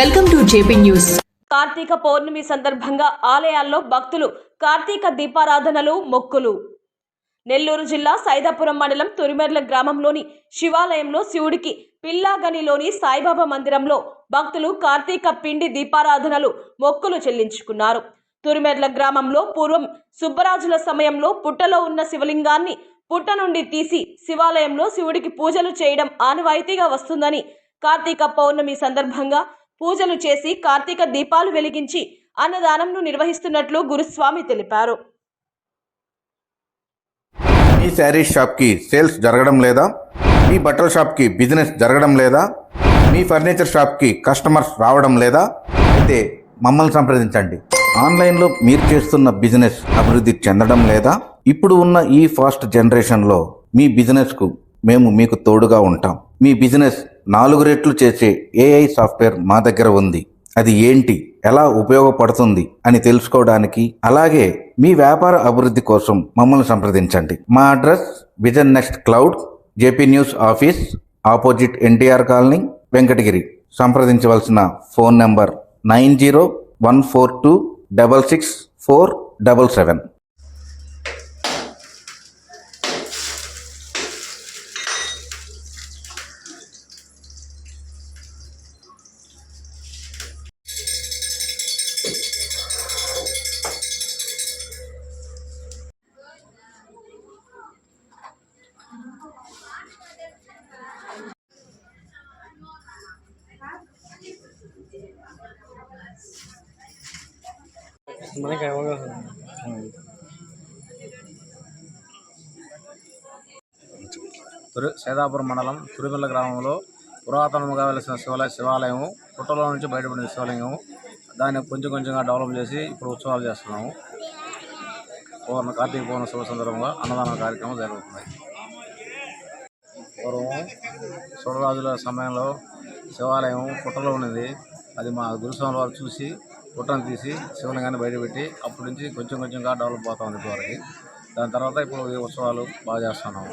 Welcome to JP news. Karthika Pournami సందర్భంగా ఆలయాల్లో భక్తులు కార్తీక దీపారాధనలు మొక్కులు. నెల్లూరు జిల్లా సైదాపురం మండలం తురిమెర్ల గ్రామంలోని శివాలయంలో శివుడికి పిల్లాగనిలోని సాయిబాబా మందిరంలో భక్తులు కార్తీక పిండి దీపారాధనలు మొక్కులు చెల్లించుకున్నారు. తురిమెర్ల గ్రామంలో పూర్వం సుబ్బరాజుల సమయంలో పుట్టలో ఉన్న శివలింగాన్ని పుట్ట నుండి తీసి శివాలయంలో శివుడికి పూజలు చేయడం ఆనవాయితీగా వస్తుందని కార్తీక పౌర్ణమి సందర్భంగా పూజలు చేసి కార్తీక దీపాలు వెలిగించి అన్నదానంను నిర్వహిస్తున్నట్లు గురుస్వామి తెలిపారు. మీ శారీ షాప్కి సేల్స్ జరగడం లేదా? మీ బట్టల షాప్కి బిజినెస్ జరగడం లేదా? మీ ఫర్నిచర్ షాప్కి కస్టమర్స్ రావడం లేదా? అయితే మమ్మల్ని సంప్రదించండి. ఆన్లైన్లో మీరు చేస్తున్న బిజినెస్ అభివృద్ధి చెందడం లేదా? ఇప్పుడు ఉన్న ఈ ఫాస్ట్ జనరేషన్లో మీ బిజినెస్కు మేము మీకు తోడుగా ఉంటాం. మీ బిజినెస్ నాలుగు రెట్లు చేసే ఏఐ సాఫ్ట్వేర్ మా దగ్గర ఉంది. అది ఏంటి? ఎలా ఉపయోగపడుతుంది? అని తెలుసుకోవడానికి అలాగే మీ వ్యాపార అభివృద్ధి కోసం మమ్మల్ని సంప్రదించండి. మా address vision next cloud JP news office opposite NTR colony Venkatagiri. సంప్రదించవలసిన phone number nine zero one four two double six four double seven. మనకి అవగాహన. తురి సేదాపురం మండలం తురిమిల్ల గ్రామంలో పురాతనముగా వెలిసిన శివాలయ శివాలయము పుట్టలో నుంచి బయటపడిన శివాలయం దాన్ని కొంచెం కొంచెంగా డెవలప్ చేసి ఇప్పుడు ఉత్సవాలు చేస్తున్నాము. పౌర్ణ కార్తీక పౌర్ణ శుభ సందర్భంగా అన్నదాన కార్యక్రమం జరుగుతున్నాయి పూర్వం సురరాజుల సమయంలో శివాలయం పుట్టలో ఉన్నది. అది మా గురుస్వామి వారు చూసి పుట్టను తీసి శివలింగాన్ని బయటపెట్టి అప్పటి నుంచి కొంచెం కొంచెంగా డెవలప్ అవుతా ఉంది ఇప్పటివరకు. దాని తర్వాత ఇప్పుడు ఈ ఉత్సవాలు బాగా చేస్తున్నాము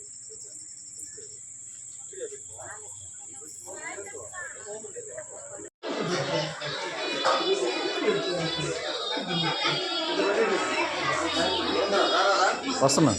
Bası mı?